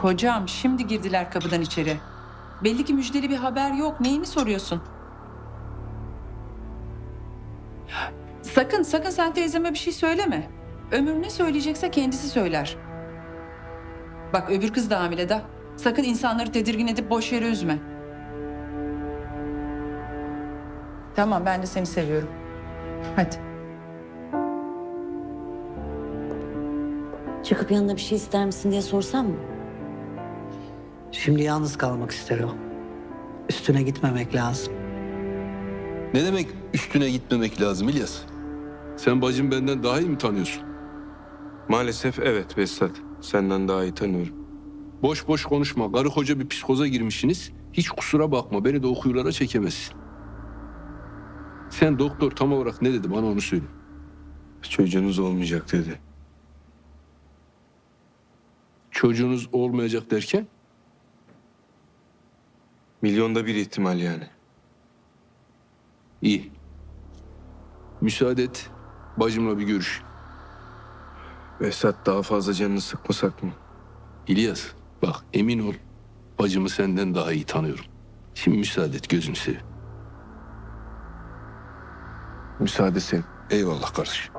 Kocam şimdi girdiler kapıdan içeri. Belli ki müjdeli bir haber yok. Neyini soruyorsun? Sakın sakın sen teyzeme bir şey söyleme. Ömür ne söyleyecekse kendisi söyler. Bak öbür kız da hamile da. Sakın insanları tedirgin edip boş yere üzme. Tamam ben de seni seviyorum. Hadi. Çıkıp yanına bir şey ister misin diye sorsam mı? Şimdi yalnız kalmak ister o. Üstüne gitmemek lazım. Ne demek üstüne gitmemek lazım İlyas? Sen bacım benden daha iyi mi tanıyorsun? Maalesef evet Vesat. Senden daha iyi tanıyorum. Boş boş konuşma. Karı koca bir psikoza girmişsiniz. Hiç kusura bakma. Beni de o kuyulara çekemezsin. Sen doktor tam olarak ne dedi bana onu söyle. Çocuğunuz olmayacak dedi. Çocuğunuz olmayacak derken Milyonda bir ihtimal yani. iyi. Müsaade et. Bacımla bir görüş. Vesat daha fazla canını sıkmasak mı? İlyas bak emin ol. Bacımı senden daha iyi tanıyorum. Şimdi müsaade et gözünü seveyim. Müsaade senin. Eyvallah kardeşim.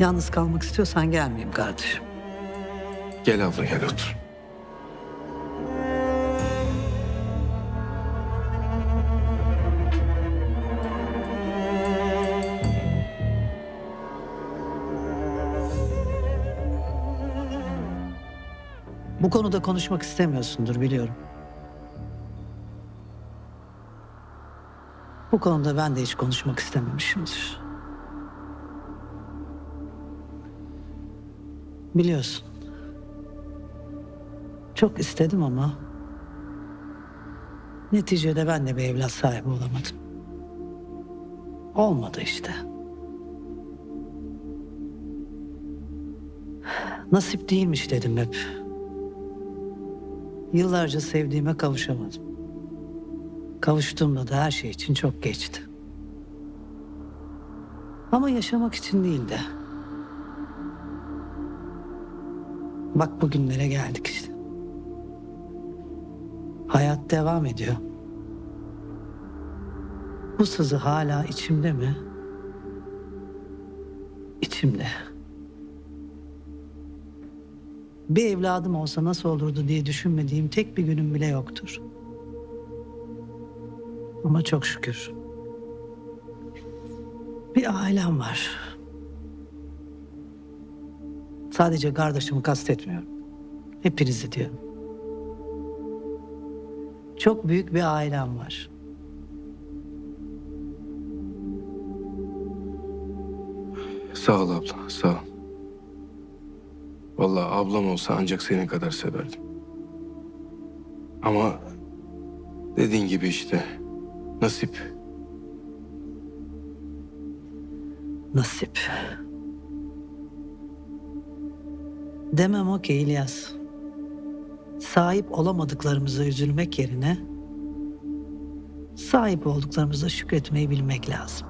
Yalnız kalmak istiyorsan gelmeyeyim kardeşim. Gel abla gel otur. Bu konuda konuşmak istemiyorsundur biliyorum. Bu konuda ben de hiç konuşmak istememişimdir. Biliyorsun. Çok istedim ama neticede ben de bir evlat sahibi olamadım. Olmadı işte. Nasip değilmiş dedim hep. Yıllarca sevdiğime kavuşamadım. Kavuştuğumda da her şey için çok geçti. Ama yaşamak için değil de. Bak bugünlere geldik işte. Hayat devam ediyor. Bu sızı hala içimde mi? İçimde. Bir evladım olsa nasıl olurdu diye düşünmediğim tek bir günüm bile yoktur. Ama çok şükür. Bir ailem var. Sadece kardeşimi kastetmiyorum. Hepinizi diyorum. Çok büyük bir ailem var. Sağ ol abla sağ ol. Vallahi ablam olsa ancak senin kadar severdim. Ama dediğin gibi işte nasip. Nasip. Demem o ki İlyas. Sahip olamadıklarımıza üzülmek yerine sahip olduklarımıza şükretmeyi bilmek lazım.